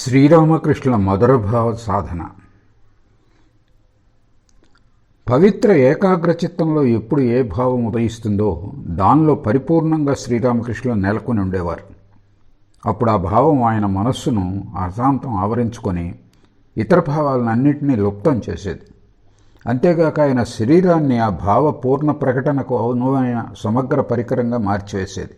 శ్రీరామకృష్ణుల మధురభావ సాధన. పవిత్ర ఏకాగ్ర చిత్తంలో ఎప్పుడు ఏ భావం ఉదయిస్తుందో దానిలో పరిపూర్ణంగా శ్రీరామకృష్ణులు నెలకొని ఉండేవారు. అప్పుడు ఆ భావం ఆయన మనస్సును అశాంతం ఆవరించుకొని ఇతర భావాలన్నింటినీ లుప్తం చేసేది. అంతేగాక ఆయన శరీరాన్ని ఆ భావ పూర్ణ ప్రకటనకు అనువైన సమగ్ర పరికరంగా మార్చివేసేది.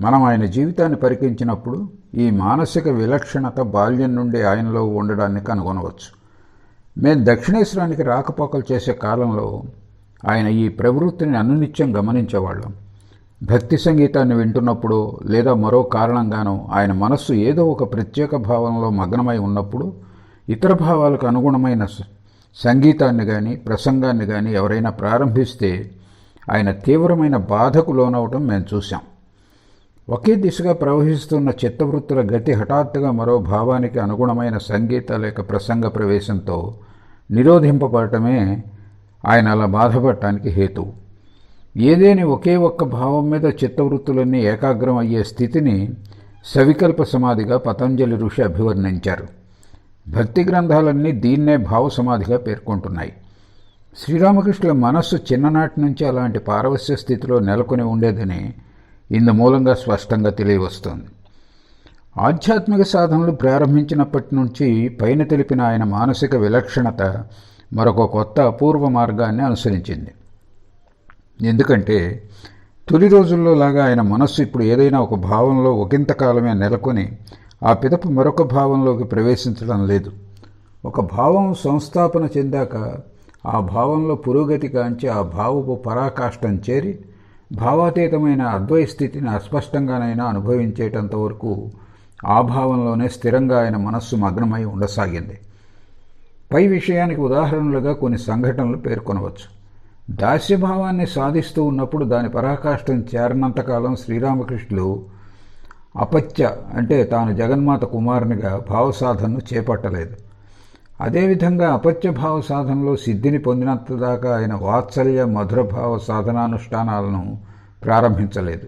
మనం ఆయన జీవితాన్ని పరికించినప్పుడు ఈ మానసిక విలక్షణత బాల్యం నుండి ఆయనలో ఉండడాన్ని కనుగొనవచ్చు. మేము దక్షిణేశ్వరానికి రాకపోకలు చేసే కాలంలో ఆయన ఈ ప్రవృత్తిని అనునిత్యం గమనించేవాళ్ళం. భక్తి సంగీతాన్ని వింటున్నప్పుడు లేదా మరో కారణంగానో ఆయన మనస్సు ఏదో ఒక ప్రత్యేక భావంలో మగ్నమై ఉన్నప్పుడు ఇతర భావాలకు అనుగుణమైన సంగీతాన్ని కానీ ప్రసంగాన్ని కానీ ఎవరైనా ప్రారంభిస్తే ఆయన తీవ్రమైన బాధకు లోనవటం మేము చూసాం ఒకే దిశగా ప్రవహిస్తున్న చిత్తవృత్తుల గతి హఠాత్తుగా మరో భావానికి అనుగుణమైన సంగీత లేక ప్రసంగ ప్రవేశంతో నిరోధింపబడటమే ఆయన అలా బాధపడటానికి హేతువు ఏదేని ఒకే ఒక్క భావం మీద చిత్తవృత్తులన్నీ ఏకాగ్రం అయ్యే స్థితిని సవికల్ప సమాధిగా పతంజలి ఋషి అభివర్ణించారు. భక్తి గ్రంథాలన్నీ దీన్నే భావ సమాధిగా పేర్కొంటున్నాయి. శ్రీరామకృష్ణుల మనస్సు చిన్ననాటి నుంచి అలాంటి పారవస్య స్థితిలో నెలకొని ఉండేదని ఇందు మూలంగా స్పష్టంగా తెలియవస్తోంది. ఆధ్యాత్మిక సాధనలు ప్రారంభించినప్పటి నుంచి పైన తెలిపిన ఆయన మానసిక విలక్షణత మరొక కొత్త అపూర్వ మార్గాన్ని అనుసరించింది. ఎందుకంటే తొలి రోజుల్లో లాగా ఆయన మనస్సు ఇప్పుడు ఏదైనా ఒక భావంలో ఒకంతకాలమే నెలకొని ఆ పిదపు మరొక భావంలోకి ప్రవేశించడం లేదు. ఒక భావం సంస్థాపన చెందాక ఆ భావంలో పురోగతి కాంచి ఆ భావపు పరాకాష్టం చేరి భావాతీతమైన అద్వయ స్థితిని అస్పష్టంగానైనా అనుభవించేటంత వరకు ఆ భావంలోనే స్థిరంగా ఆయన మనస్సు మగ్నమై ఉండసాగింది. పై విషయానికి ఉదాహరణలుగా కొన్ని సంఘటనలు పేర్కొనవచ్చు. దాస్యభావాన్ని సాధిస్తూ ఉన్నప్పుడు దాని పరాకాష్టం చేరనంతకాలం శ్రీరామకృష్ణులు అపత్య అంటే తాను జగన్మాత కుమారునిగా భావసాధనను చేపట్టలేదు. అదేవిధంగా అపత్యభావ సాధనలో సిద్ధిని పొందినంతదాకా ఆయన వాత్సల్య మధుర భావ సాధనానుష్ఠానాలను ప్రారంభించలేదు.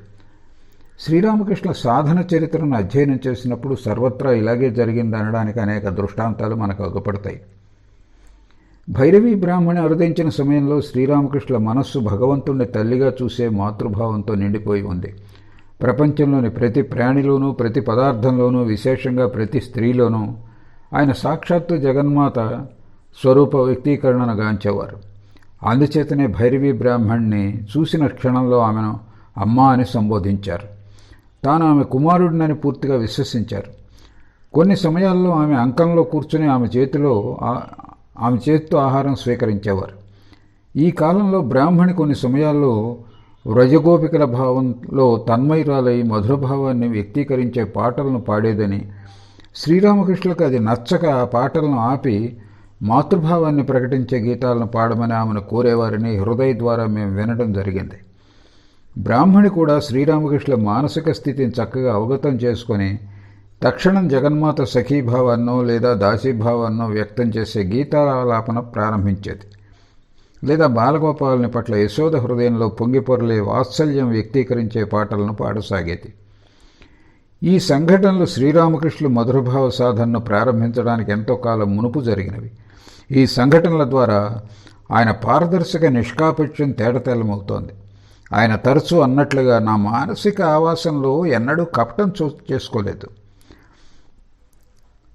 శ్రీరామకృష్ణ సాధన చరిత్రను అధ్యయనం చేసినప్పుడు సర్వత్రా ఇలాగే జరిగింది అనడానికి అనేక దృష్టాంతాలు మనకు అగుపడతాయి. భైరవీ బ్రాహ్మణి అరుదించిన సమయంలో శ్రీరామకృష్ణ మనస్సు భగవంతుణ్ణి తల్లిగా చూసే మాతృభావంతో నిండిపోయి ఉంది. ప్రపంచంలోని ప్రతి ప్రాణిలోనూ ప్రతి పదార్థంలోనూ విశేషంగా ప్రతి స్త్రీలోనూ ఆయన సాక్షాత్తు జగన్మాత స్వరూప వ్యక్తీకరణను గాంచేవారు. అందుచేతనే భైరవి బ్రాహ్మణ్ణి చూసిన క్షణంలో ఆమెను అమ్మ అని సంబోధించారు. తాను ఆమె కుమారుడినని పూర్తిగా విశ్వసించారు. కొన్ని సమయాల్లో ఆమె అంకంలో కూర్చుని ఆమె చేతిలో ఆమె చేతితో ఆహారం స్వీకరించేవారు. ఈ కాలంలో బ్రాహ్మణి కొన్ని సమయాల్లో వ్రజగోపికల భావంలో తన్మయురాలై మధురభావాన్ని వ్యక్తీకరించే పాటలను పాడేదని శ్రీరామకృష్ణులకు అది నచ్చక ఆ పాటలను ఆపి మాతృభావాన్ని ప్రకటించే గీతాలను పాడమని ఆమెను కోరేవారని హృదయ ద్వారా మేము వినడం జరిగింది. బ్రాహ్మణి కూడా శ్రీరామకృష్ణుల మానసిక స్థితిని చక్కగా అవగతం చేసుకొని తక్షణం జగన్మాత సఖీభావాన్నో లేదా దాసీభావాన్నో వ్యక్తం చేసే గీతాలాపన ప్రారంభించేది. లేదా బాలగోపాలని పట్ల యశోద హృదయంలో పొంగిపొరలే వాత్సల్యం వ్యక్తీకరించే పాటలను పాడసాగేది. ఈ సంఘటనలు శ్రీరామకృష్ణులు మధురభావ సాధనను ప్రారంభించడానికి ఎంతో కాలం మునుపు జరిగినవి. ఈ సంఘటనల ద్వారా ఆయన పారదర్శక నిష్కాపట్యం తేడతెల్లమవుతోంది ఆయన తరచూ అన్నట్లుగా నా మానసిక ఆవాసంలో ఎన్నడూ కపటం చో చేసుకోలేదు.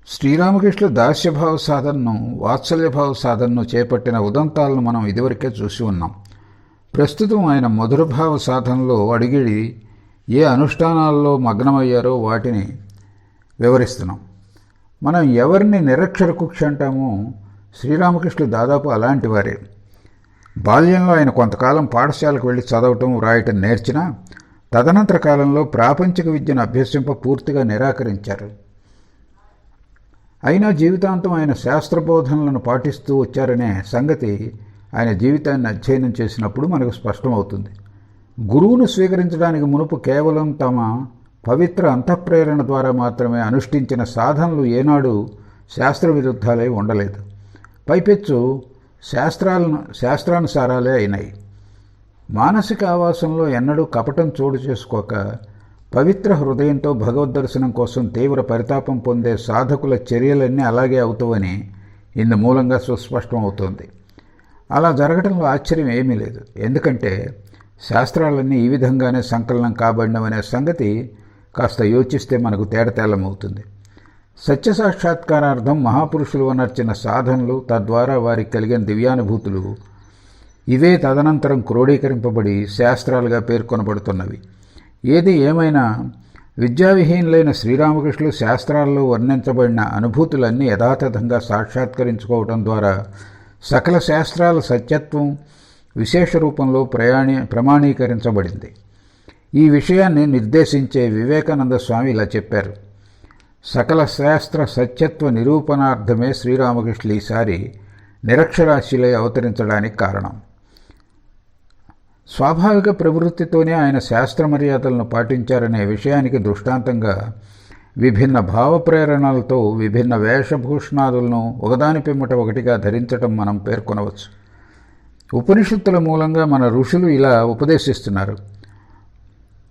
శ్రీరామకృష్ణ దాస్యభావ సాధనను వాత్సల్యభావ సాధనను చేపట్టిన ఉదంతాలను మనం ఇదివరకే చూసి ఉన్నాం. ప్రస్తుతం ఆయన మధురభావ సాధనలో అడిగిడి ఏ అనుష్ఠానాల్లో మగ్నమయ్యారో వాటిని వివరిస్తున్నాం. మనం ఎవరిని నిరక్షర కుక్ష అంటామో శ్రీరామకృష్ణుడు దాదాపు అలాంటి వారే. బాల్యంలో ఆయన కొంతకాలం పాఠశాలకు వెళ్ళి చదవటం వ్రాయటం నేర్చినా తదనంతర కాలంలో ప్రాపంచిక విద్యను అభ్యసింప పూర్తిగా నిరాకరించారు. అయినా జీవితాంతం ఆయన శాస్త్రబోధనలను పాటిస్తూ వచ్చారనే సంగతి ఆయన జీవితాన్ని అధ్యయనం చేసినప్పుడు మనకు స్పష్టమవుతుంది. గురువును స్వీకరించడానికి మునుపు కేవలం తమ పవిత్ర అంతఃప్రేరణ ద్వారా మాత్రమే అనుష్ఠించిన సాధనలు ఏనాడు శాస్త్రవిరుద్ధాలే ఉండలేదు. పైపెచ్చు శాస్త్రాలను శాస్త్రానుసారాలే అయినాయి. మానసిక ఆవాసంలో ఎన్నడూ కపటం చోటు చేసుకోక పవిత్ర హృదయంతో భగవద్దర్శనం కోసం తీవ్ర పరితాపం పొందే సాధకుల చర్యలన్నీ అలాగే అవుతావని ఇందు మూలంగా సుస్పష్టం అవుతోంది అలా జరగడంలో ఆశ్చర్యం ఏమీ లేదు. ఎందుకంటే శాస్త్రాలన్నీ ఈ విధంగానే సంకలనం కాబడినవనే సంగతి కాస్త యోచిస్తే మనకు తేడతేలమవుతుంది సత్య సాక్షాత్కారార్థం మహాపురుషులు అనర్చిన సాధనలు తద్వారా వారికి కలిగిన దివ్యానుభూతులు ఇవే తదనంతరం క్రోడీకరింపబడి శాస్త్రాలుగా పేర్కొనబడుతున్నవి. ఏది ఏమైనా విద్యావిహీనులైన శ్రీరామకృష్ణులు శాస్త్రాల్లో వర్ణించబడిన అనుభూతులన్నీ యథాతథంగా సాక్షాత్కరించుకోవటం ద్వారా సకల శాస్త్రాల సత్యత్వం విశేష రూపంలో ప్రయాణి ప్రమాణీకరించబడింది. ఈ విషయాన్ని నిర్దేశించే వివేకానంద స్వామి ఇలా చెప్పారు. సకల శాస్త్ర సత్యత్వ నిరూపణార్థమే శ్రీరామకృష్ణులు ఈసారి నిరక్షరాశిలై అవతరించడానికి కారణం. స్వాభావిక ప్రవృత్తితోనే ఆయన శాస్త్ర మర్యాదలను పాటించారనే విషయానికి దృష్టాంతంగా విభిన్న భావప్రేరణలతో విభిన్న వేషభూషణాదులను ఒకదాని పిమ్మట ఒకటిగా ధరించటం మనం పేర్కొనవచ్చు. ఉపనిషత్తుల మూలంగా మన ఋషులు ఇలా ఉపదేశిస్తున్నారు.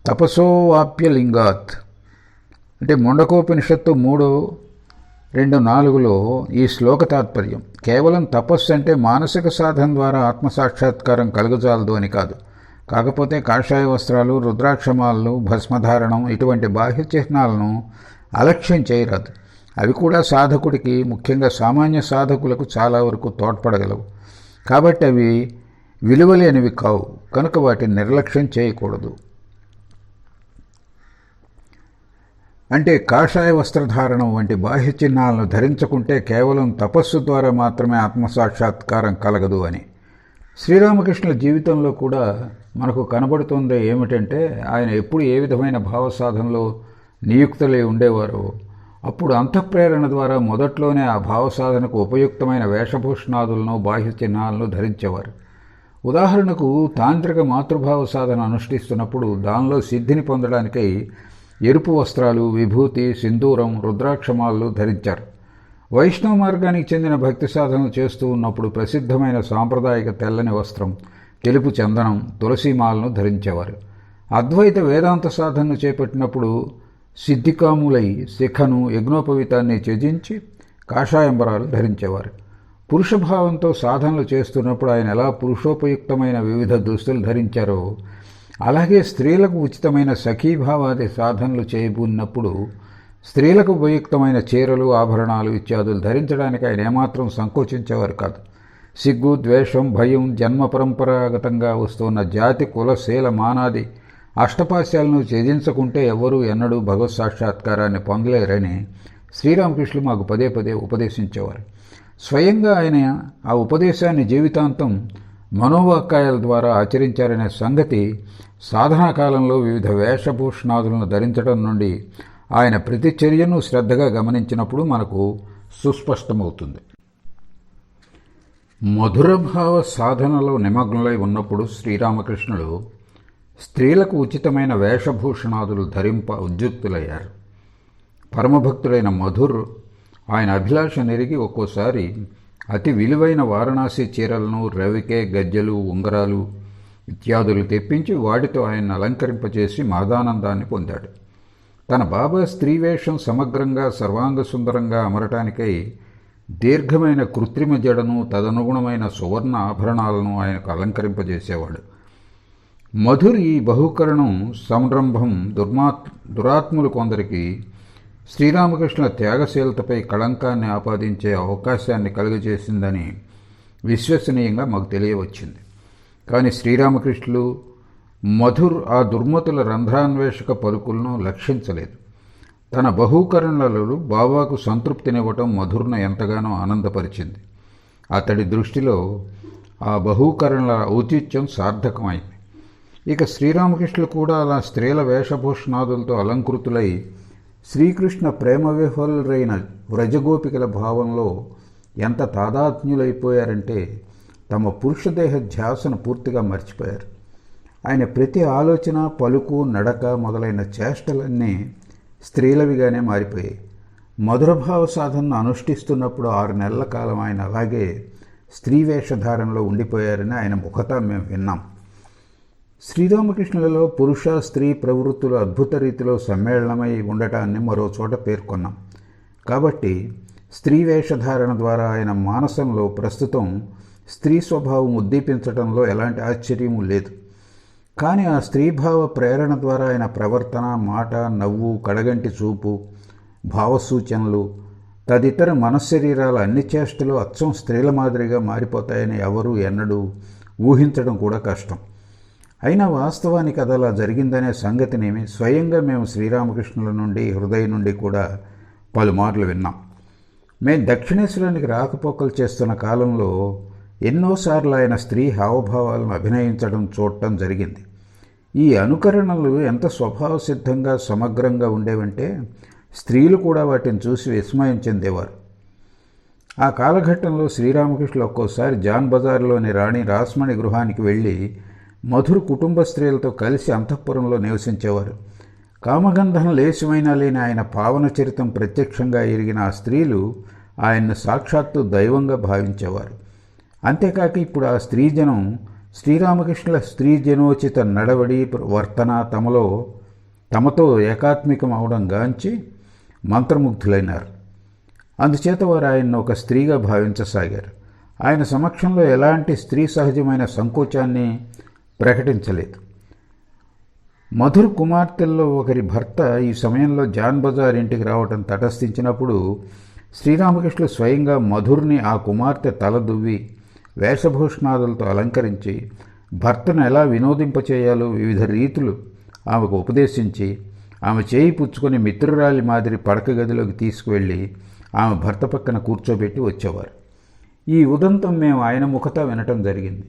తపసోవాప్య లింగాత్. అంటే ముండకోపనిషత్తు మూడు రెండు నాలుగులో ఈ శ్లోక తాత్పర్యం. కేవలం తపస్సు అంటే మానసిక సాధన ద్వారా ఆత్మసాక్షాత్కారం కలుగజాలదు అని కాదు. కాకపోతే కాషాయ వస్త్రాలు రుద్రాక్షమాలను భస్మధారణం ఇటువంటి బాహ్య చిహ్నాలను అలక్ష్యం చేయరాదు. అవి కూడా సాధకుడికి ముఖ్యంగా సామాన్య సాధకులకు చాలా వరకు తోడ్పడగలవు. కాబట్టి అవి విలువలేనివి కావు. కనుక వాటిని నిర్లక్ష్యం చేయకూడదు. అంటే కాషాయ వస్త్రధారణం వంటి బాహ్య చిహ్నాలను ధరించకుంటే కేవలం తపస్సు ద్వారా మాత్రమే ఆత్మసాక్షాత్కారం కలగదు అని. శ్రీరామకృష్ణుల జీవితంలో కూడా మనకు కనబడుతుంది ఏమిటంటే ఆయన ఎప్పుడు ఏ విధమైన భావ సాధనలో నియుక్తులై ఉండేవారో అప్పుడు అంతఃప్రేరణ ద్వారా మొదట్లోనే ఆ భావ సాధనకు ఉపయుక్తమైన వేషభూషణాదులను బాహ్య చిహ్నాలను ధరించేవారు. ఉదాహరణకు తాంత్రిక మాతృభావ సాధన అనుష్ఠిస్తున్నప్పుడు దానిలో సిద్ధిని పొందడానికై ఎరుపు వస్త్రాలు విభూతి సింధూరం రుద్రాక్షమాలు ధరించారు. వైష్ణవ మార్గానికి చెందిన భక్తి సాధనలు చేస్తూ ఉన్నప్పుడు ప్రసిద్ధమైన సాంప్రదాయిక తెల్లని వస్త్రం తెలుపు చందనం తులసీమాలను ధరించేవారు. అద్వైత వేదాంత సాధనను చేపట్టినప్పుడు సిద్ధికాములై శిఖను యజ్ఞోపవీతాన్ని త్యజించి కాషాయంబరాలు ధరించేవారు. పురుషభావంతో సాధనలు చేస్తున్నప్పుడు ఆయన ఎలా పురుషోపయుక్తమైన వివిధ దుస్తులు ధరించారో అలాగే స్త్రీలకు ఉచితమైన సఖీభావాది సాధనలు చేయబూన్నప్పుడు స్త్రీలకు ఉపయుక్తమైన చీరలు ఆభరణాలు ఇత్యాదులు ధరించడానికి ఆయన ఏమాత్రం సంకోచించేవారు కాదు. సిగ్గు ద్వేషం భయం జన్మ పరంపరాగతంగా వస్తున్న జాతి కులశీల మానాది అష్టపాశ్యాలను ఛేదించకుంటే ఎవరూ ఎన్నడూ భగవత్ సాక్షాత్కారాన్ని పొందలేరని శ్రీరామకృష్ణులు మాకు పదే పదే ఉపదేశించేవారు. స్వయంగా ఆయన ఆ ఉపదేశాన్ని జీవితాంతం మనోవాక్యాల ద్వారా ఆచరించారనే సంగతి సాధనా కాలంలో వివిధ వేషభూషణాదులను ధరించడం నుండి ఆయన ప్రతి చర్యను శ్రద్ధగా గమనించినప్పుడు మనకు సుస్పష్టమవుతుంది. మధురభావ సాధనలో నిమగ్నులై ఉన్నప్పుడు శ్రీరామకృష్ణుడు స్త్రీలకు ఉచితమైన వేషభూషణాదులు ధరింప ఉద్యుక్తులయ్యారు. పరమభక్తుడైన మధుర్ ఆయన అభిలాష నెరిగి ఒక్కోసారి అతి విలువైన వారణాసి చీరలను రవికే గజ్జెలు ఉంగరాలు ఇత్యాదులు తెప్పించి వాటితో ఆయన అలంకరింపచేసి మాదానందాన్ని పొందాడు. తన బాబా స్త్రీవేషం సమగ్రంగా సర్వాంగ సుందరంగా అమరటానికై దీర్ఘమైన కృత్రిమ జడను తదనుగుణమైన సువర్ణ ఆభరణాలను ఆయనకు అలంకరింపజేసేవాడు. మధుర్ ఈ బహుకరణం సంరంభం దుర్మాత్ దురాత్ములు కొందరికి శ్రీరామకృష్ణుల త్యాగశీలతపై కళంకాన్ని ఆపాదించే అవకాశాన్ని కలుగజేసిందని విశ్వసనీయంగా మాకు తెలియవచ్చింది. కానీ శ్రీరామకృష్ణులు మధుర్ ఆ దుర్మతుల రంధ్రాన్వేషక పలుకులను లక్షించలేదు. తన బహుకరణలలో బాబాకు సంతృప్తినివ్వటం మధుర్ను ఎంతగానో ఆనందపరిచింది. అతడి దృష్టిలో ఆ బహుకరణల ఔచిత్యం సార్థకమైంది. ఇక శ్రీరామకృష్ణులు కూడా అలా స్త్రీల వేషభూషణాదులతో అలంకృతులై శ్రీకృష్ణ ప్రేమ విహ్వలురైన వ్రజగోపికల భావంలో ఎంత తాదాత్మ్యులైపోయారంటే తమ పురుషదేహ ధ్యాసను పూర్తిగా మర్చిపోయారు. ఆయన ప్రతి ఆలోచన పలుకు నడక మొదలైన చేష్టలన్నీ స్త్రీలవిగానే మారిపోయాయి. మధురభావ సాధనను అనుష్ఠిస్తున్నప్పుడు ఆరు నెలల కాలం ఆయన అలాగే స్త్రీ వేషధారణలో ఉండిపోయారని ఆయన ముఖత మేము విన్నాం. శ్రీరామకృష్ణులలో పురుష స్త్రీ ప్రవృత్తులు అద్భుత రీతిలో సమ్మేళనమై ఉండటాన్ని మరో చోట పేర్కొన్నాం. కాబట్టి స్త్రీ వేషధారణ ద్వారా ఆయన మానసంలో ప్రస్తుతం స్త్రీ స్వభావం ఉద్దీపించడంలో ఎలాంటి ఆశ్చర్యము లేదు. కానీ ఆ స్త్రీభావ ప్రేరణ ద్వారా ఆయన ప్రవర్తన మాట నవ్వు కడగంటి చూపు భావసూచనలు తదితర మనశ్శరీరాల అన్ని చేష్టలు అచ్చం స్త్రీల మాదిరిగా మారిపోతాయని ఎవరూ ఎన్నడూ ఊహించడం కూడా కష్టం. అయినా వాస్తవానికి అది అలా జరిగిందనే సంగతినేమి స్వయంగా మేము శ్రీరామకృష్ణుల నుండి హృదయం నుండి కూడా పలుమార్లు విన్నాం. మేము దక్షిణేశ్వరానికి రాకపోకలు చేస్తున్న కాలంలో ఎన్నోసార్లు ఆయన స్త్రీ హావభావాలను అభినయించడం చూడటం జరిగింది. ఈ అనుకరణలు ఎంత స్వభావ సిద్ధంగా సమగ్రంగా ఉండేవంటే స్త్రీలు కూడా వాటిని చూసి విస్మయం చెందేవారు. ఆ కాలఘట్టంలో శ్రీరామకృష్ణులు ఒక్కోసారి జాన్ బజార్లోని రాణి రాస్మణి గృహానికి వెళ్ళి మధుర కుటుంబ స్త్రీలతో కలిసి అంతఃపురంలో నివసించేవారు. కామగంధం లేశమైనా లేని ఆయన పావన చరితం ప్రత్యక్షంగా ఎరిగిన ఆ స్త్రీలు ఆయన్ను సాక్షాత్తు దైవంగా భావించేవారు. అంతేకాక ఇప్పుడు ఆ స్త్రీజనం శ్రీరామకృష్ణుల స్త్రీజనోచిత నడవడి వర్తన తమలో తమతో ఏకాత్మికం అవడం గాంచి మంత్రముగ్ధులైనారు. అందుచేత వారు ఆయన్ను ఒక స్త్రీగా భావించసాగారు. ఆయన సమక్షంలో ఎలాంటి స్త్రీ సహజమైన సంకోచాన్ని ప్రకటించలేదు. మధుర్ కుమార్తెల్లో ఒకరి భర్త ఈ సమయంలో జాన్ బజార్ ఇంటికి రావటం తటస్థించినప్పుడు శ్రీరామకృష్ణుడు స్వయంగా మధుర్ని ఆ కుమార్తె తల దువ్వి వేషభూషణాదులతో అలంకరించి భర్తను ఎలా వినోదింపచేయాలో వివిధ రీతులు ఆమెకు ఉపదేశించి ఆమె చేయి పుచ్చుకొని మిత్రురాలి మాదిరి పడక గదిలోకి తీసుకువెళ్ళి ఆమె భర్త పక్కన కూర్చోబెట్టి వచ్చేవారు. ఈ ఉదంతం మేము ఆయన ముఖత వినటం జరిగింది.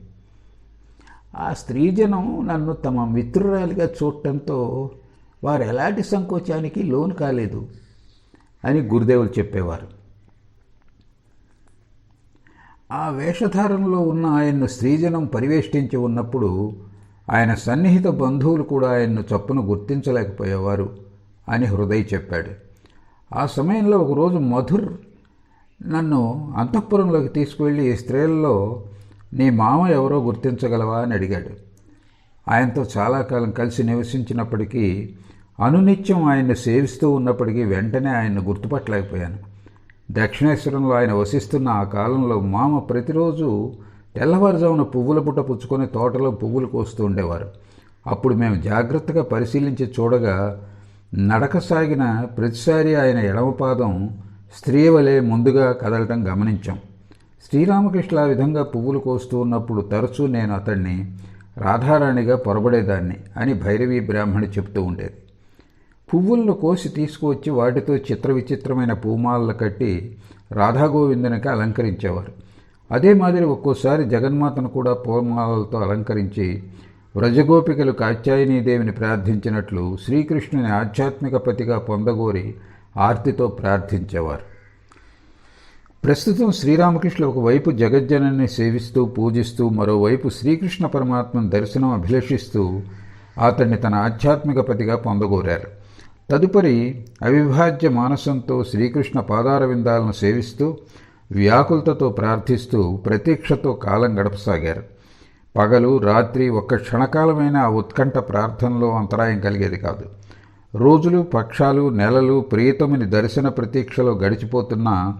ఆ స్త్రీజనం నన్ను తమ మిత్రురాలిగా చూడటంతో వారు ఎలాంటి సంకోచానికి లోను కాలేదు అని గురుదేవులు చెప్పేవారు. ఆ వేషధారంలో ఉన్న ఆయన్ను స్త్రీజనం పరివేష్టించి ఉన్నప్పుడు ఆయన సన్నిహిత బంధువులు కూడా ఆయన్ను చప్పును గుర్తించలేకపోయేవారు అని హృదయ చెప్పాడు. ఆ సమయంలో ఒకరోజు మధుర్ నన్ను అంతఃపురంలోకి తీసుకువెళ్ళి స్త్రీలలో నీ మామ ఎవరో గుర్తించగలవా అని అడిగాడు. ఆయనతో చాలా కాలం కలిసి నివసించినప్పటికీ అనునిత్యం ఆయన్ని సేవిస్తూ ఉన్నప్పటికీ వెంటనే ఆయన్ను గుర్తుపట్టలేకపోయాను. దక్షిణేశ్వరంలో ఆయన వసిస్తున్న ఆ కాలంలో మామ ప్రతిరోజు తెల్లవారుజామున పువ్వుల పుట్ట పుచ్చుకొని తోటలో పువ్వులు కోస్తూ ఉండేవారు. అప్పుడు మేము జాగ్రత్తగా పరిశీలించి చూడగా నడక సాగిన ప్రతిసారి ఆయన ఎడమపాదం స్త్రీ వలె ముందుగా కదలటం గమనించాం. శ్రీరామకృష్ణ ఆ విధంగా పువ్వులు కోస్తూ ఉన్నప్పుడు తరచూ నేను అతన్ని రాధారాణిగా పొరబడేదాన్ని అని భైరవీ బ్రాహ్మణి చెప్తూ ఉండేది. పువ్వులను కోసి తీసుకువచ్చి వాటితో చిత్ర విచిత్రమైన పూమాలలు కట్టి రాధాగోవిందునికి అలంకరించేవారు. అదే మాదిరి ఒక్కోసారి జగన్మాతను కూడా పూమాలతో అలంకరించి వ్రజగోపికలు కాత్యాయనీదేవిని ప్రార్థించినట్లు శ్రీకృష్ణుని ఆధ్యాత్మిక పతిగా పొందగోరి ఆర్తితో ప్రార్థించేవారు. ప్రస్తుతం శ్రీరామకృష్ణులు ఒకవైపు జగజ్జనని సేవిస్తూ పూజిస్తూ మరోవైపు శ్రీకృష్ణ పరమాత్మను దర్శనం అభిలషిస్తూ అతన్ని తన ఆధ్యాత్మిక పతిగా పొందగోరారు. తదుపరి అవిభాజ్య మానసంతో శ్రీకృష్ణ పాదార విందాలను సేవిస్తూ వ్యాకులతతో ప్రార్థిస్తూ ప్రతీక్షతో కాలం గడపసాగారు. పగలు రాత్రి ఒక్క క్షణకాలమైన ఆ ఉత్కంఠ ప్రార్థనలో అంతరాయం కలిగేది కాదు. రోజులు పక్షాలు నెలలు ప్రియతముని దర్శన ప్రతీక్షలో గడిచిపోతున్న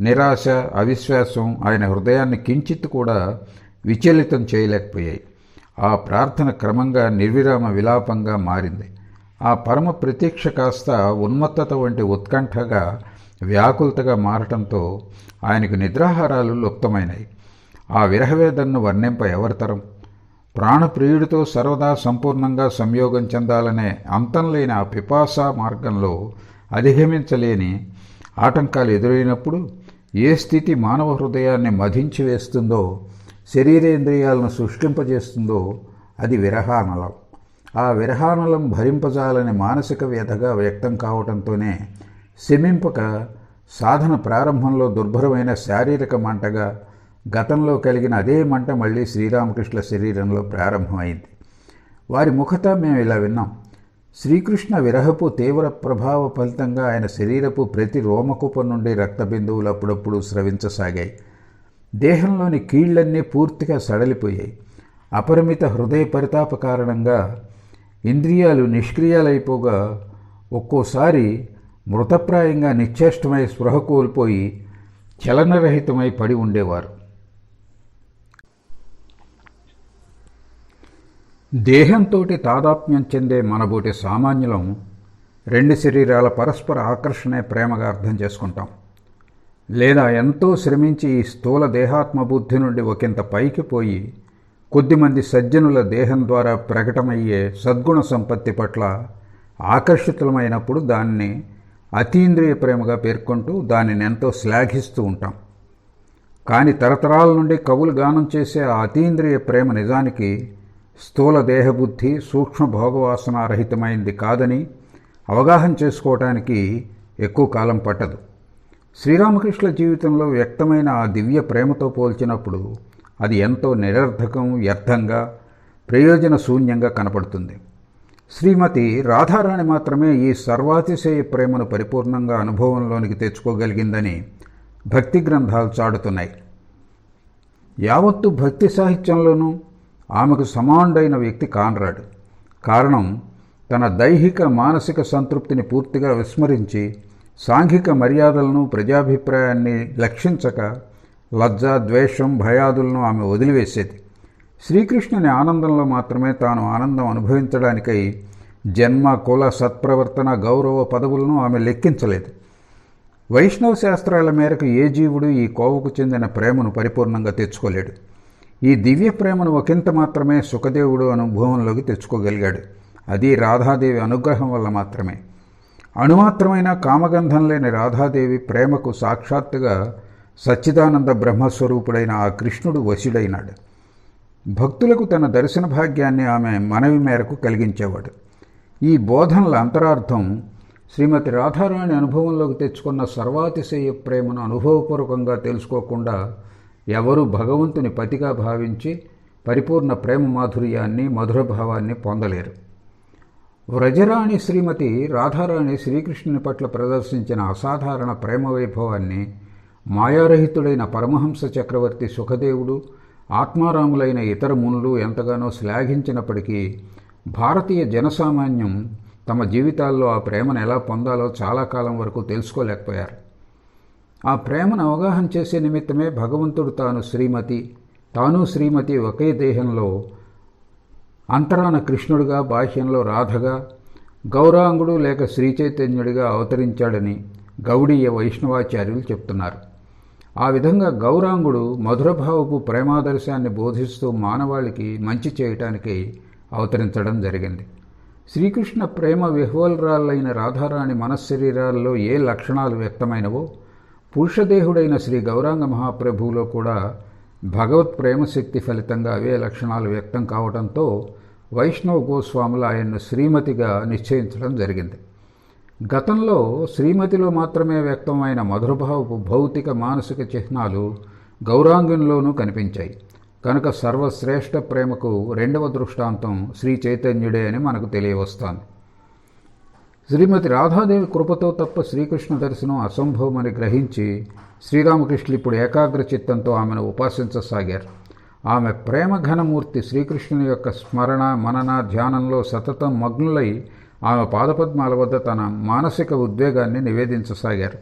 నిరాశ అవిశ్వాసం ఆయన హృదయాన్ని కించిత్ కూడా విచలితం చేయలేకపోయాయి. ఆ ప్రార్థన క్రమంగా నిర్విరామ విలాపంగా మారింది. ఆ పరమ ప్రతీక్ష కాస్త ఉన్మత్తత వంటి ఉత్కంఠగా వ్యాకులతగా మారటంతో ఆయనకు నిద్రాహారాలు లుప్తమైనాయి. ఆ విరహవేదనను వర్ణింప ఎవరితరం ప్రాణప్రియుడితో సర్వదా సంపూర్ణంగా సంయోగం చెందాలనే అంతం లేని ఆ పిపాసా మార్గంలో అధిగమించలేని ఆటంకాలు ఎదురైనప్పుడు ఏ స్థితి మానవ హృదయాన్ని మధించి వేస్తుందో శరీరేంద్రియాలను సృష్టింపజేస్తుందో అది విరహానలం. ఆ విరహానలం భరింపజాలని మానసిక వ్యధగా వ్యక్తం కావటంతోనే శమింపక సాధన ప్రారంభంలో దుర్భరమైన శారీరక మంటగా గతంలో కలిగిన అదే మంట మళ్ళీ శ్రీరామకృష్ణ శరీరంలో ప్రారంభమైంది. వారి ముఖత మేము ఇలా విన్నాం. శ్రీకృష్ణ విరహపు తీవ్ర ప్రభావ ఫలితంగా ఆయన శరీరపు ప్రతి రోమకూపం నుండి రక్త బిందువులు అప్పుడప్పుడు స్రవించసాగాయి. దేహంలోని కీళ్ళన్నీ పూర్తిగా సడలిపోయాయి. అపరిమిత హృదయ పరితాప కారణంగా ఇంద్రియాలు నిష్క్రియాలైపోగా ఒక్కోసారి మృతప్రాయంగా నిశ్చేష్టమై స్పృహ కోల్పోయి చలనరహితమై పడి ఉండేవారు. దేహంతో తాదాత్మ్యం చెందే మనబోటి సామాన్యులం రెండు శరీరాల పరస్పర ఆకర్షణే ప్రేమగా అర్థం చేసుకుంటాం. లేదా ఎంతో శ్రమించి ఈ స్థూల దేహాత్మ బుద్ధి నుండి ఒకంత పైకి పోయి కొద్దిమంది సజ్జనుల దేహం ద్వారా ప్రకటమయ్యే సద్గుణ సంపత్తి పట్ల ఆకర్షితులమైనప్పుడు దాన్ని అతీంద్రియ ప్రేమగా పేర్కొంటూ దానిని ఎంతో శ్లాఘిస్తూ ఉంటాం. కానీ తరతరాల నుండి కవులు గానం చేసే ఆ అతీంద్రియ ప్రేమ నిజానికి స్థూల దేహబుద్ధి సూక్ష్మ భోగవాసనారహితమైంది కాదని అవగాహన చేసుకోవటానికి ఎక్కువ కాలం పట్టదు. శ్రీరామకృష్ణ జీవితంలో వ్యక్తమైన ఆ దివ్య ప్రేమతో పోల్చినప్పుడు అది ఎంతో నిరర్ధకం వ్యర్థంగా ప్రయోజన శూన్యంగా కనపడుతుంది. శ్రీమతి రాధారాణి మాత్రమే ఈ సర్వాతిశయ ప్రేమను పరిపూర్ణంగా అనుభవంలోనికి తెచ్చుకోగలిగిందని భక్తి గ్రంథాలు చాటుతున్నాయి. యావత్తు భక్తి సాహిత్యంలోనూ ఆమెకు సమానుడైన వ్యక్తి కానరాడు. కారణం తన దైహిక మానసిక సంతృప్తిని పూర్తిగా విస్మరించి సాంఘిక మర్యాదలను ప్రజాభిప్రాయాన్ని లక్షించక లజ్జ ద్వేషం భయాదులను ఆమె వదిలివేసేది. శ్రీకృష్ణుని ఆనందంలో మాత్రమే తాను ఆనందం అనుభవించడానికై జన్మ కుల సత్ప్రవర్తన గౌరవ పదవులను ఆమె లెక్కించలేదు. వైష్ణవ శాస్త్రాల మేరకు ఏ జీవుడు ఈ కోవకు చెందిన ప్రేమను పరిపూర్ణంగా తెచ్చుకోలేడు. ఈ దివ్య ప్రేమను ఒకంత మాత్రమే సుఖదేవుడు అనుభవంలోకి తెచ్చుకోగలిగాడు. అది రాధాదేవి అనుగ్రహం వల్ల మాత్రమే. అణుమాత్రమైన కామగంధం లేని రాధాదేవి ప్రేమకు సాక్షాత్తుగా సచ్చిదానంద బ్రహ్మస్వరూపుడైన ఆ కృష్ణుడు వశుడైనాడు. భక్తులకు తన దర్శన భాగ్యాన్ని ఆమె మనవి మేరకు కలిగించేవాడు. ఈ బోధనల అంతరార్థం శ్రీమతి రాధారాణి అనుభవంలోకి తెచ్చుకున్న సర్వాతిశయ ప్రేమను అనుభవపూర్వకంగా తెలుసుకోకుండా ఎవరు భగవంతుని పతిగా భావించి పరిపూర్ణ ప్రేమ మాధుర్యాన్ని మధుర భావాన్ని పొందలేరు. వ్రజరాణి శ్రీమతి రాధారాణి శ్రీకృష్ణుని పట్ల ప్రదర్శించిన అసాధారణ ప్రేమ వైభవాన్ని మాయారహితుడైన పరమహంస చక్రవర్తి సుఖదేవుడు ఆత్మారాములైన ఇతర మునులు ఎంతగానో శ్లాఘించినప్పటికీ భారతీయ జనసామాన్యం తమ జీవితాల్లో ఆ ప్రేమను ఎలా పొందాలో చాలా కాలం వరకు తెలుసుకోలేకపోయారు. ఆ ప్రేమను అవగాహన చేసే నిమిత్తమే భగవంతుడు తాను శ్రీమతి. తాను శ్రీమతి ఒకే దేహంలో అంతరాన కృష్ణుడిగా బాహ్యంలో రాధగా గౌరాంగుడు లేక శ్రీచైతన్యుడిగా అవతరించాడని గౌడీయ వైష్ణవాచార్యులు చెప్తున్నారు. ఆ విధంగా గౌరాంగుడు మధురభావపు ప్రేమాదర్శాన్ని బోధిస్తూ మానవాళికి మంచి చేయటానికి అవతరించడం జరిగింది. శ్రీకృష్ణ ప్రేమ విహ్వలరాళ్ళైన రాధారాణి మనశ్శరీరాల్లో ఏ లక్షణాలు వ్యక్తమైనవో పురుషదేహుడైన శ్రీ గౌరాంగ మహాప్రభువులో కూడా భగవత్ ప్రేమశక్తి ఫలితంగా అవే లక్షణాలు వ్యక్తం కావడంతో వైష్ణవ గోస్వాములు ఆయన్ను శ్రీమతిగా నిశ్చయించడం జరిగింది. గతంలో శ్రీమతిలో మాత్రమే వ్యక్తమైన మధురభావపు భౌతిక మానసిక చిహ్నాలు గౌరాంగంలోనూ కనిపించాయి. కనుక సర్వశ్రేష్ఠ ప్రేమకు రెండవ దృష్టాంతం శ్రీ చైతన్యుడే అని మనకు తెలియవస్తోంది. శ్రీమతి రాధాదేవి కృపతో తప్ప శ్రీకృష్ణ దర్శనం అసంభవమని గ్రహించి శ్రీరామకృష్ణులు ఇప్పుడు ఏకాగ్ర చిత్తంతో ఆమెను ఉపాసించసాగారు. ఆమె ప్రేమ ఘనమూర్తి శ్రీకృష్ణుని యొక్క స్మరణ మనన ధ్యానంలో సతతం మగ్నులై ఆమె పాదపద్మాల వద్ద తన మానసిక ఉద్వేగాన్ని నివేదించసాగారు.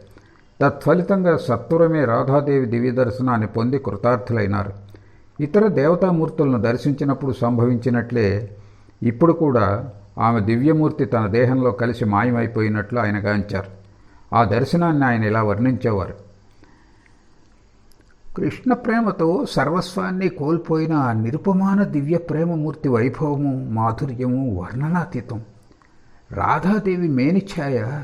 తత్ఫలితంగా సత్వరమే రాధాదేవి దివ్య దర్శనాన్ని పొంది కృతార్థులైనారు. ఇతర దేవతామూర్తులను దర్శించినప్పుడు సంభవించినట్లే ఇప్పుడు కూడా ఆమె దివ్యమూర్తి తన దేహంలో కలిసి మాయమైపోయినట్లు ఆయన గాంచారు. ఆ దర్శనాన్ని ఆయన ఇలా వర్ణించేవారు. కృష్ణ ప్రేమతో సర్వస్వాన్ని కోల్పోయిన ఆ నిరుపమాన దివ్య ప్రేమమూర్తి వైభవము మాధుర్యము వర్ణనాతీతం. రాధాదేవి మేనిఛాయ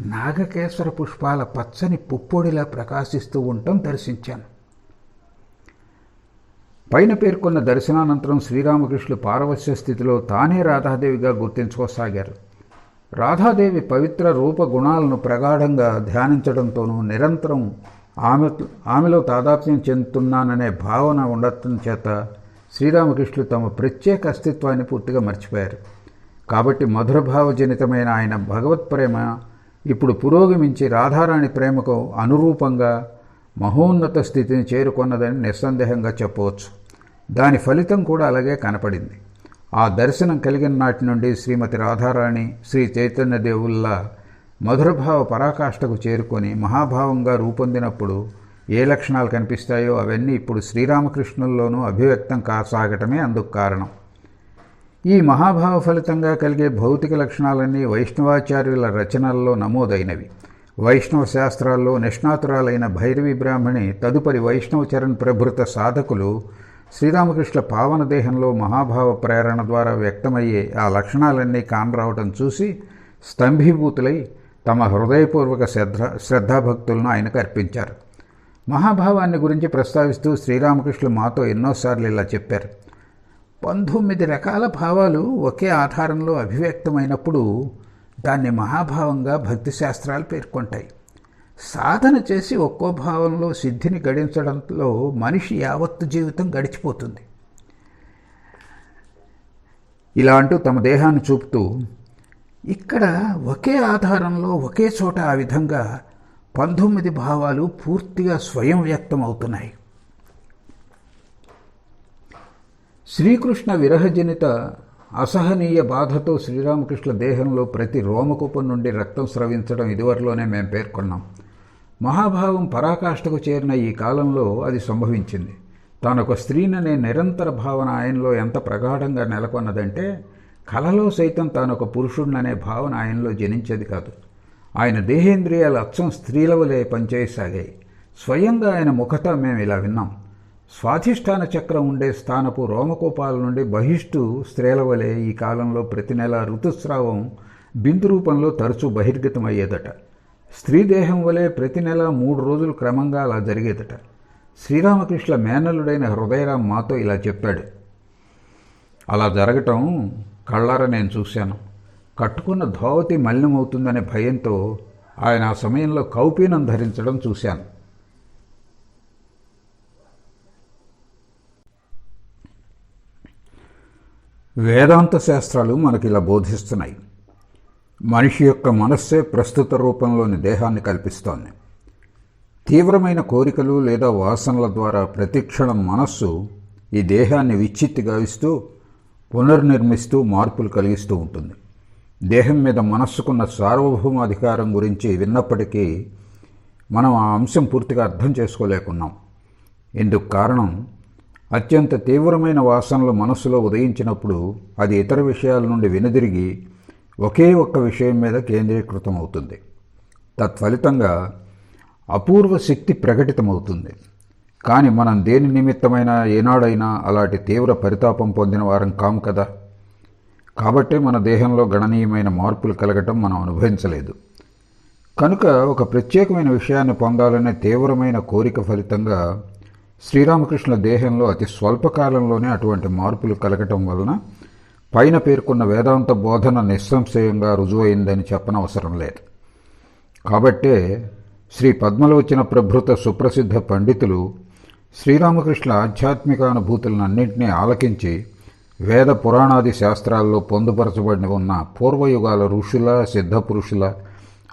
నాగకేశ్వర పుష్పాల పచ్చని పుప్పొడిలా ప్రకాశిస్తూ ఉండటం దర్శించాను. పైన పేర్కొన్న దర్శనానంతరం శ్రీరామకృష్ణులు పారవశ్య స్థితిలో తానే రాధాదేవిగా గుర్తించుకోసాగారు. రాధాదేవి పవిత్ర రూప గుణాలను ప్రగాఢంగా ధ్యానించడంతోనూ నిరంతరం ఆమె ఆమెలో తాదాత్మ్యం చెందుతున్నాననే భావన ఉండటం చేత శ్రీరామకృష్ణులు తమ ప్రత్యేక అస్తిత్వాన్ని పూర్తిగా మర్చిపోయారు. కాబట్టి మధురభావజనితమైన ఆయన భగవత్ ప్రేమ ఇప్పుడు పురోగమించి రాధారాణి ప్రేమకు అనురూపంగా మహోన్నత స్థితిని చేరుకున్నదని నిస్సందేహంగా చెప్పవచ్చు. దాని ఫలితం కూడా అలాగే కనపడింది. ఆ దర్శనం కలిగిన నాటి నుండి శ్రీమతి రాధారాణి శ్రీ చైతన్య దేవుల్లా మధురభావ పరాకాష్ఠకు చేరుకొని మహాభావంగా రూపొందినప్పుడు ఏ లక్షణాలు కనిపిస్తాయో అవన్నీ ఇప్పుడు శ్రీరామకృష్ణుల్లోనూ అభివ్యక్తం కాసాగటమే అందుకు కారణం. ఈ మహాభావ ఫలితంగా కలిగే భౌతిక లక్షణాలన్నీ వైష్ణవాచార్యుల రచనల్లో నమోదైనవి. వైష్ణవ శాస్త్రాల్లో నిష్ణాతురాలైన భైరవి బ్రాహ్మణి తదుపరి వైష్ణవ చరణ్ ప్రభృత సాధకులు శ్రీరామకృష్ణ పావన దేహంలో మహాభావ ప్రేరణ ద్వారా వ్యక్తమయ్యే ఆ లక్షణాలన్నీ కానరావటం చూసి స్తంభీభూతులై తమ హృదయపూర్వక శ్రద్ధ శ్రద్ధాభక్తులను ఆయనకు అర్పించారు. మహాభావాన్ని గురించి ప్రస్తావిస్తూ శ్రీరామకృష్ణులు మాతో ఎన్నోసార్లు ఇలా చెప్పారు. పంతొమ్మిది రకాల భావాలు ఒకే ఆధారంలో అభివ్యక్తమైనప్పుడు దాన్ని మహాభావంగా భక్తి శాస్త్రాలు పేర్కొంటాయి. సాధన చేసి ఒక్కో భావంలో సిద్ధిని గడించడంలో మనిషి యావత్తు జీవితం గడిచిపోతుంది. ఇలా అంటూ తమ దేహాన్ని చూపుతూ ఇక్కడ ఒకే ఆధారంలో ఒకే చోట ఆ విధంగా పంతొమ్మిది భావాలు పూర్తిగా స్వయం వ్యక్తం అవుతున్నాయి శ్రీకృష్ణ విరహజనిత అసహనీయ బాధతో శ్రీరామకృష్ణ దేహంలో ప్రతి రోమకూపం నుండి రక్తం స్రవించడం ఇదివరలోనే మేము పేర్కొన్నాం. మహాభావం పరాకాష్ఠకు చేరిన ఈ కాలంలో అది సంభవించింది. తానొక స్త్రీననే నిరంతర భావన ఆయనలో ఎంత ప్రగాఢంగా నెలకొన్నదంటే కలలో సైతం తానొక పురుషుడిననే భావన ఆయనలో జనించేది కాదు. ఆయన దేహేంద్రియాలు అచ్చం స్త్రీలవలే పనిచేయసాగాయి. స్వయంగా ఆయన ముఖత మేము ఇలా విన్నాం. స్వాధిష్టాన చక్రం ఉండే స్థానపు రోమకోపాల నుండి బహిష్టు స్త్రీల వలె ఈ కాలంలో ప్రతి నెల ఋతుస్రావం బిందు రూపంలో తరచూ బహిర్గతమయ్యేదట. స్త్రీ దేహం వలె ప్రతి నెల మూడు రోజులు క్రమంగా అలా జరిగేదట. శ్రీరామకృష్ణ మేనలుడైన హృదయరాం మాతో ఇలా చెప్పాడు. అలా జరగటం కళ్ళారా నేను చూశాను. కట్టుకున్న ధోవతి మలినమవుతుందనే భయంతో ఆయన ఆ సమయంలో కౌపీనం ధరించడం చూశాను. వేదాంత శాస్త్రాలు మనకి ఇలా బోధిస్తున్నాయి. మనిషి యొక్క మనస్సే ప్రస్తుత రూపంలోని దేహాన్ని కల్పిస్తోంది. తీవ్రమైన కోరికలు లేదా వాసనల ద్వారా ప్రతిక్షణం మనస్సు ఈ దేహాన్ని విచ్చిత్తి గావిస్తూ పునర్నిర్మిస్తూ మార్పులు కలిగిస్తూ ఉంటుంది. దేహం మీద మనస్సుకున్న సార్వభౌమ అధికారం గురించి విన్నప్పటికీ మనం ఆ అంశం పూర్తిగా అర్థం చేసుకోలేకున్నాం. ఇందుకు కారణం అత్యంత తీవ్రమైన వాసనలు మనస్సులో ఉదయించినప్పుడు అది ఇతర విషయాల నుండి వెనుదిరిగి ఒకే ఒక్క విషయం మీద కేంద్రీకృతం అవుతుంది తత్ఫలితంగా అపూర్వ శక్తి ప్రకటితమవుతుంది. కానీ మనం దేని నిమిత్తమైనా ఏనాడైనా అలాంటి తీవ్ర పరితాపం పొందిన వారం కాము కదా? కాబట్టే మన దేహంలో గణనీయమైన మార్పులు కలగటం మనం అనుభవించలేదు. కనుక ఒక ప్రత్యేకమైన విషయాన్ని పొందాలనే తీవ్రమైన కోరిక ఫలితంగా శ్రీరామకృష్ణుల దేహంలో అతి స్వల్పకాలంలోనే అటువంటి మార్పులు కలగటం వలన పైన పేర్కొన్న వేదాంత బోధన నిస్సంశయంగా రుజువైందని చెప్పనవసరం లేదు. కాబట్టే శ్రీ పద్మలోచన ప్రభృత సుప్రసిద్ధ పండితులు శ్రీరామకృష్ణ ఆధ్యాత్మికానుభూతులన్నింటినీ ఆలకించి వేద పురాణాది శాస్త్రాల్లో పొందుపరచబడిన ఉన్న పూర్వయుగాల ఋషుల సిద్ధపురుషుల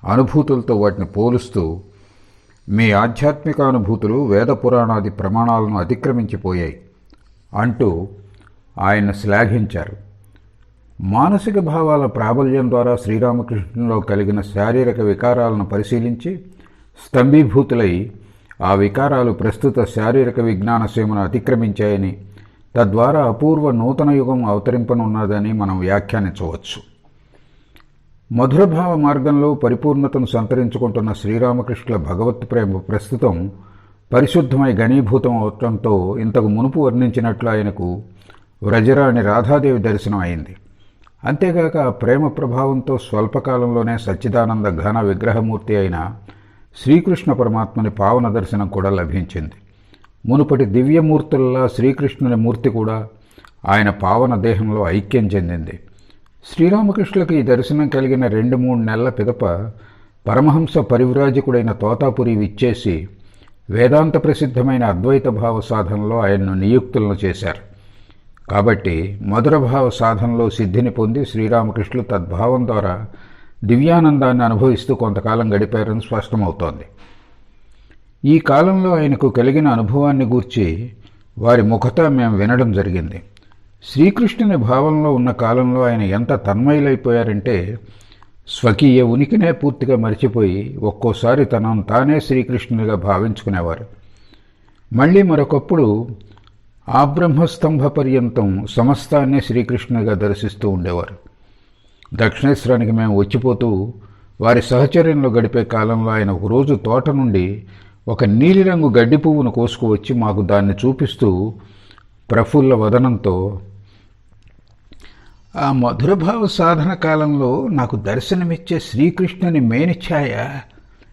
అనుభూతులతో వాటిని పోలుస్తూ మీ ఆధ్యాత్మిక అనుభూతులు వేద పురాణాది ప్రమాణాలను అతిక్రమించిపోయాయి అంటూ ఆయన శ్లాఘించారు. మానసిక భావాల ప్రాబల్యం ద్వారా శ్రీరామకృష్ణులో కలిగిన శారీరక వికారాలను పరిశీలించి స్తంభీభూతులై ఆ వికారాలు ప్రస్తుత శారీరక విజ్ఞాన సీమను అతిక్రమించాయని తద్వారా అపూర్వ నూతన యుగం అవతరింపనున్నదని మనం వ్యాఖ్యానించవచ్చు. మధురభావ మార్గంలో పరిపూర్ణతను సంతరించుకుంటున్న శ్రీరామకృష్ణుల భగవత్ ప్రేమ ప్రస్తుతం పరిశుద్ధమై గణీభూతం అవటంతో ఇంతకు మునుపు వర్ణించినట్లు ఆయనకు వ్రజరాణి రాధాదేవి దర్శనం అయింది. అంతేగాక ప్రేమ ప్రభావంతో స్వల్పకాలంలోనే సచ్చిదానంద ఘన విగ్రహమూర్తి అయిన శ్రీకృష్ణ పరమాత్మని పావన దర్శనం కూడా లభించింది. మునుపటి దివ్యమూర్తుల్లా శ్రీకృష్ణుని మూర్తి కూడా ఆయన పావన దేహంలో ఐక్యం చెందింది. శ్రీరామకృష్ణులకు ఈ దర్శనం కలిగిన రెండు మూడు నెలల పిదప పరమహంస పరివ్రాజకుడైన తోతాపురి విచ్చేసి వేదాంత ప్రసిద్ధమైన అద్వైత భావ సాధనలో ఆయన్ను నియుక్తులను చేశారు. కాబట్టి మధురభావ సాధనలో సిద్ధిని పొంది శ్రీరామకృష్ణులు తద్భావం ద్వారా దివ్యానందాన్ని అనుభవిస్తూ కొంతకాలం గడిపారని స్పష్టమవుతోంది. ఈ కాలంలో ఆయనకు కలిగిన అనుభవాన్ని గూర్చి వారి ముఖత మేము వినడం జరిగింది. శ్రీకృష్ణుని భావంలో ఉన్న కాలంలో ఆయన ఎంత తన్మయులైపోయారంటే స్వకీయ ఉనికినే పూర్తిగా మర్చిపోయి ఒక్కోసారి తనను తానే శ్రీకృష్ణునిగా భావించుకునేవారు. మళ్ళీ మరొకప్పుడు ఆ బ్రహ్మస్తంభ పర్యంతం సమస్తాన్ని శ్రీకృష్ణునిగా దర్శిస్తూ ఉండేవారు. దక్షిణేశ్వరానికి మేము వచ్చిపోతూ వారి సహచర్యంలో గడిపే కాలంలో ఆయన ఒకరోజు తోట నుండి ఒక నీలిరంగు గడ్డి పువ్వును కోసుకువచ్చి మాకు దాన్ని చూపిస్తూ ప్రఫుల్ల వదనంతో ఆ మధురభావ సాధన కాలంలో నాకు దర్శనమిచ్చే శ్రీకృష్ణుని మేనిఛాయ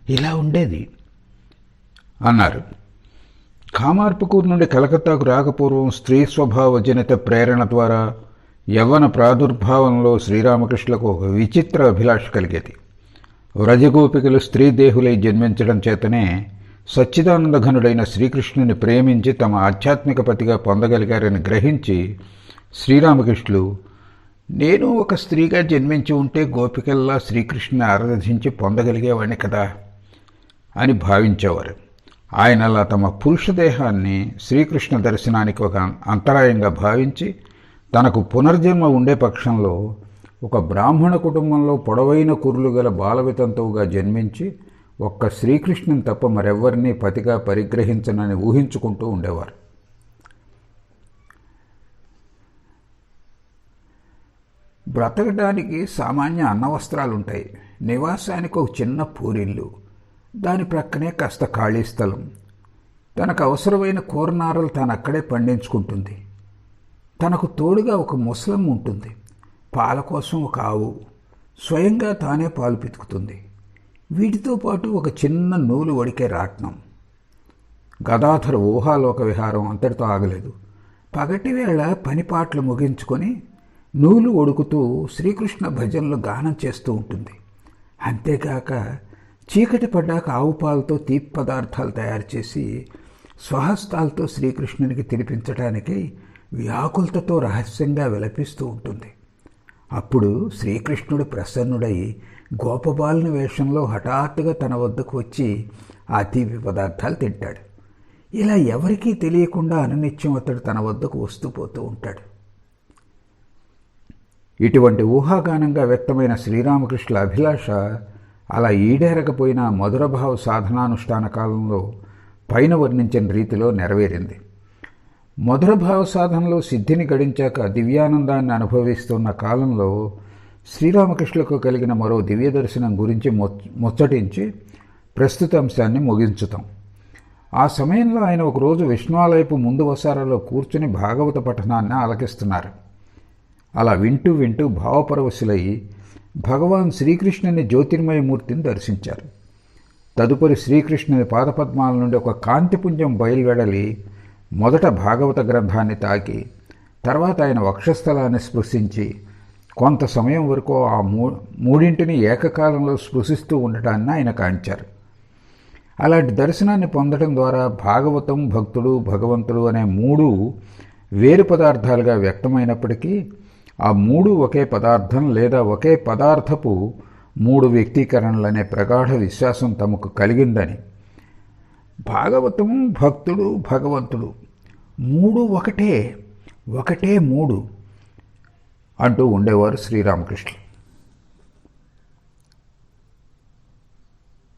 ఇలా ఉండేది. అన్నారు కామార్పుకూరు నుండి కలకత్తాకు రాకపూర్వం స్త్రీ స్వభావ జనిత ప్రేరణ ద్వారా యవ్వన ప్రాదుర్భావంలో శ్రీరామకృష్ణులకు ఒక విచిత్ర అభిలాష కలిగేది. వ్రజగోపికలు స్త్రీ దేహులై జన్మించడం చేతనే సచ్చిదానందఘనుడైన శ్రీకృష్ణుని ప్రేమించి తమ ఆధ్యాత్మిక పతిగా పొందగలిగారని గ్రహించి శ్రీరామకృష్ణులు నేను ఒక స్త్రీగా జన్మించి ఉంటే గోపికల్లా శ్రీకృష్ణుని ఆరాధించి పొందగలిగేవాడిని కదా అని భావించేవారు. ఆయన అలా తమ పురుష దేహాన్ని శ్రీకృష్ణ దర్శనానికి ఒక అంతరాయంగా భావించి తనకు పునర్జన్మ ఉండే పక్షంలో ఒక బ్రాహ్మణ కుటుంబంలో పొడవైన కురులు గల బాలవితంతువుగా జన్మించి ఒక్క శ్రీకృష్ణుని తప్ప మరెవ్వరినీ పతిగా పరిగ్రహించనని ఊహించుకుంటూ ఉండేవారు. బ్రతకడానికి సామాన్య అన్నవస్త్రాలు ఉంటాయి నివాసానికి ఒక చిన్న పూరిల్లు. దాని ప్రక్కనే కాస్త ఖాళీ స్థలం. తనకు అవసరమైన కూరనారలు తాను అక్కడే పండించుకుంటుంది. తనకు తోడుగా ఒక ముసలం ఉంటుంది. పాల కోసం ఒక ఆవు. స్వయంగా తానే పాలు పితుకుతుంది. వీటితో పాటు ఒక చిన్న నూలు వడికే రాట్నం. గదాధర ఊహాలోక విహారం అంతటితో ఆగలేదు. పగటి వేళ పనిపాట్లు ముగించుకొని నూలు ఒడుకుతూ శ్రీకృష్ణ భజనలు గానం చేస్తూ ఉంటుంది. అంతేకాక చీకటి పడ్డాక ఆవు పాలతో తీపి పదార్థాలు తయారు చేసి స్వహస్తాలతో శ్రీకృష్ణునికి తినిపించడానికి వ్యాకులతతో రహస్యంగా విలపిస్తూ ఉంటుంది. అప్పుడు శ్రీకృష్ణుడు ప్రసన్నుడై గోపబాలుని వేషంలో హఠాత్తుగా తన వద్దకు వచ్చి ఆ తీపి పదార్థాలు తింటాడు. ఇలా ఎవరికీ తెలియకుండా అనునిత్యం అతడు తన వద్దకు వస్తూ పోతూ ఉంటాడు. ఇటువంటి ఊహాగానంగా వ్యక్తమైన శ్రీరామకృష్ణుల అభిలాష అలా ఈడేరకపోయిన మధురభావ సాధనానుష్ఠాన కాలంలో పైన వర్ణించిన రీతిలో నెరవేరింది. మధురభావ సాధనలో సిద్ధిని గడించాక దివ్యానందాన్ని అనుభవిస్తున్న కాలంలో శ్రీరామకృష్ణులకు కలిగిన మరో దివ్య దర్శనం గురించి ముచ్చటించి ప్రస్తుత అంశాన్ని ముగించుతాం. ఆ సమయంలో ఆయన ఒకరోజు విష్ణువాలయపు ముందు వసారాలో కూర్చుని భాగవత పఠనాన్ని ఆలకిస్తున్నారు. అలా వింటూ వింటూ భావపరవశులై భగవాన్ శ్రీకృష్ణుని జ్యోతిర్మయమూర్తిని దర్శించారు. తదుపరి శ్రీకృష్ణుని పాదపద్మాల నుండి ఒక కాంతిపుంజం బయలువెడలి మొదట భాగవత గ్రంథాన్ని తాకి తర్వాత ఆయన వక్షస్థలాన్ని స్పృశించి కొంత సమయం వరకు ఆ మూ మూడింటిని ఏకకాలంలో స్పృశిస్తూ ఉండటాన్ని ఆయన కాంచారు. అలాంటి దర్శనాన్ని పొందడం ద్వారా భాగవతం భక్తుడు భగవంతుడు అనే మూడు వేరు పదార్థాలుగా వ్యక్తమైనప్పటికీ ఆ మూడు ఒకే పదార్థం లేదా ఒకే పదార్థపు మూడు వ్యక్తీకరణలనే ప్రగాఢ విశ్వాసం తమకు కలిగిందని. భాగవతం భక్తుడు భగవంతుడు మూడు ఒకటే ఒకటే మూడు అంటూ ఉండేవారు శ్రీరామకృష్ణులు.